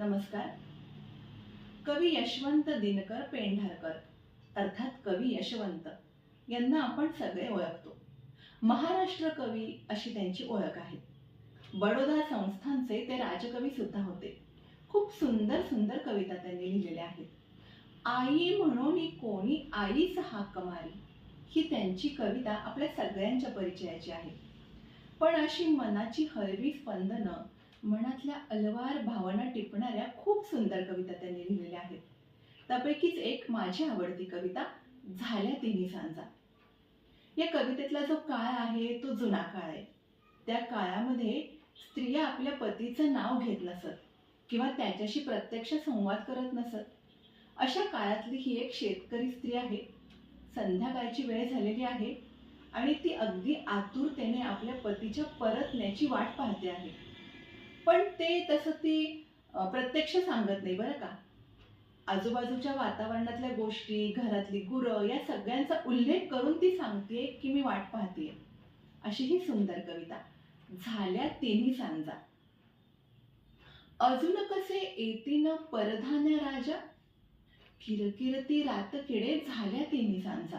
नमस्कार. कवी यशवंत दिनकर पेंढारकर अर्थात कवी यशवंत यांना आपण सगळे ओळखतो. महाराष्ट्र कवी अशी त्यांची ओळख आहे. बडोदा संस्थानचे ते राजकवी सुद्धा होते. खूप सुंदर सुंदर कविता त्यांनी लिहिलेल्या आहेत. आई म्हणून कोणी आईच हाक कमारी ही त्यांची कविता आपल्या सगळ्यांच्या परिचयाची आहे. पण अशी मनाची हळवी स्पंदनं मनातल्या अलवार भावना टिपणाऱ्या खूप सुंदर कविता त्यांनी लिहिलेल्या आहेत. त्यापैकीच एक माझी आवडती कविता झाल्या तिन्ही सांजा या कवितेतला जो काळ आहे तो जुना काळ आहे. त्या काळामध्ये स्त्रिया आपल्या पतीचं नाव घेत नसत किंवा त्याच्याशी प्रत्यक्ष संवाद करत नसत. अशा काळातली ही एक शेतकरी स्त्री आहे. संध्याकाळची वेळ झालेली आहे आणि ती अगदी आतुरतेने आपल्या पतीच्या परतण्याची वाट पाहते आहे. पण ते तसं ती प्रत्यक्ष सांगत नाही बरं का. आजूबाजूच्या वातावरणातल्या गोष्टी घरातली गुरं या सगळ्यांचा उल्लेख करून ती सांगते की मी वाट पाहते अशी ही सुंदर कविता. झाल्या तिन्ही सांजा. अजून कसे येतीन परधान्य राजा? किरकिरती रात किडे झाल्या तिन्ही सांजा.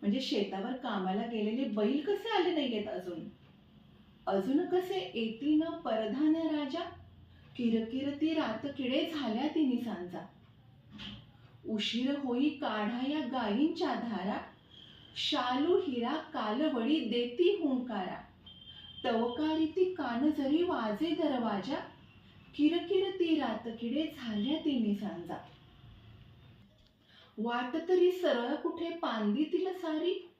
म्हणजे शेतावर कामाला गेलेले बैल कसे आले नाहीयेत अजून? अजून कसे येती न परधान राजा? किरकिरती रात किडे झाल्या तिने सांजा. उशीर होई काढा या गायींच्या धारा. शालू हिरा कालवडी देती हुंकारा. तवकारी ती कान जरी वाजे दरवाजा. किरकिरती रात किडे झाल्या तिने सांजा. वाट तरी सरळ कुठे पांदीतील सारी?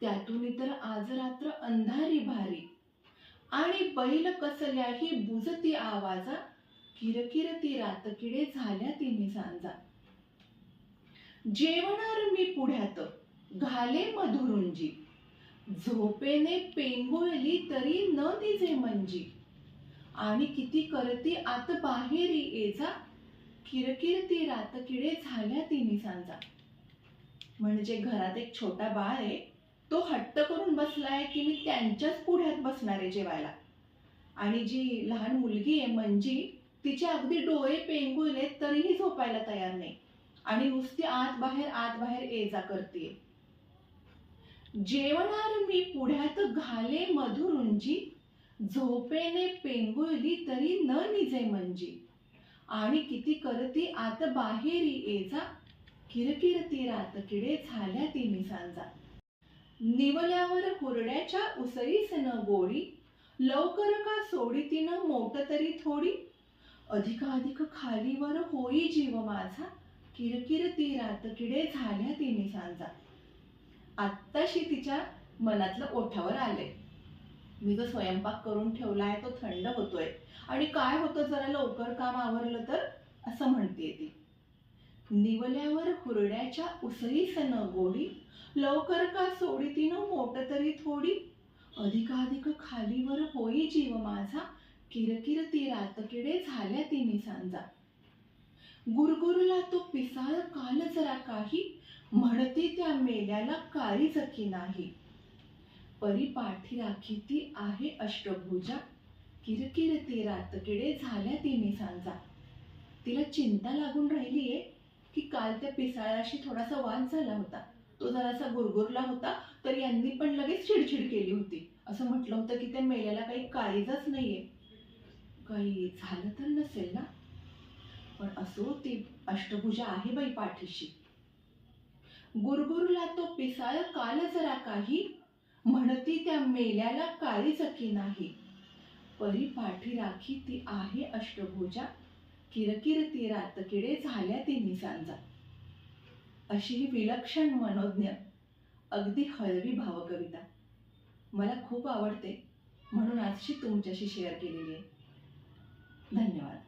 त्यातून तर आज रात्र अंधारी भारी. आणि बैल कसल्याही बुजती आवाजा किरकिरती रातकिडे झाल्या तिने सांजा. जेवणार मी पुढ्यात घाले मधुरुंजी. झोपेने पेंगुळली तरी न निजे मंजी. आणि किती करती आत बाहेरी येजा किरकिरती रातकिडे झाल्या तिने सांजा. म्हणजे घरात एक छोटा बाळ आहे तो हट्ट करून बसलाय की मी त्यांच्याच पुढ्यात बसणार आहे जेवायला. आणि जी लहान मुलगी आहे म्हणजे तिचे अगदी डोळे पेंगुळले तरीही झोपायला तयार नाही. आणि नुसती आत बाहेर आत बाहेर ये जा करते जेवणार मी पुढ्यात घाले मधुरुंजी झोपेने पेंगुळली तरी न निजे म्हणजे आणि किती करती आत बाहेरी ये जा किरकिरती रात किडे झाल्या ती सांजा. निवल्यावर हुरड्याच्या उसळीस न गोडी लवकर का सोडी तिनं मोठ तरी थोडी? अधिकाधिक खालीवर होई जीव माझा किरकिर ती रात किडे झाल्या तिने सांजा. आत्ताशी तिच्या मनातलं ओठावर आले मी जो स्वयंपाक करून ठेवलाय तो थंड होतोय. आणि काय होतं जरा लवकर काम आवरलं तर? असं म्हणते ती. निवल्यावर हुरड्याच्या उसळीस न गोडी लवकर का सोडी तिनं मोठ तरी थोडी? अधिकाधिक खालीवर होई जीव माझा किरकिर ती रातकिडे झाल्या तिने सांजा. गुरगुरला तो पिसाळ काल जरा काही म्हणते त्या मेल्याला काळी जखी नाही. परी पाठी राखी ती आहे अष्टभुजा किरकिर ती रातकिडे झाल्या तिने सांजा. तिला चिंता लागून राहिलीये की काल त्या पिसाळाशी थोडासा वाद झाला होता. तो जरासा गुरगुरला होता तर यांनी पण लगेच चिडचिड केली होती. असं म्हटलं होतं की त्या मेल्याला काही काळीजच नाहीये. काही झालं तर नसेल ना? पण असो ती अष्टभुजा आहे बाई पाठीशी. गुरगुरला तो पिसाळ काल जरा काही म्हणती त्या मेल्याला काळी चकी नाही. परी पाठी राखी ती आहे अष्टभुजा. किरकिर ती रात किडे झाल्या तिन्ही सांजा. अशी ही विलक्षण मनोज्ञ अगदी हळवी भावकविता. मला खूप आवडते म्हणून आजशी तुमच्याशी शेअर केलेली आहे. धन्यवाद.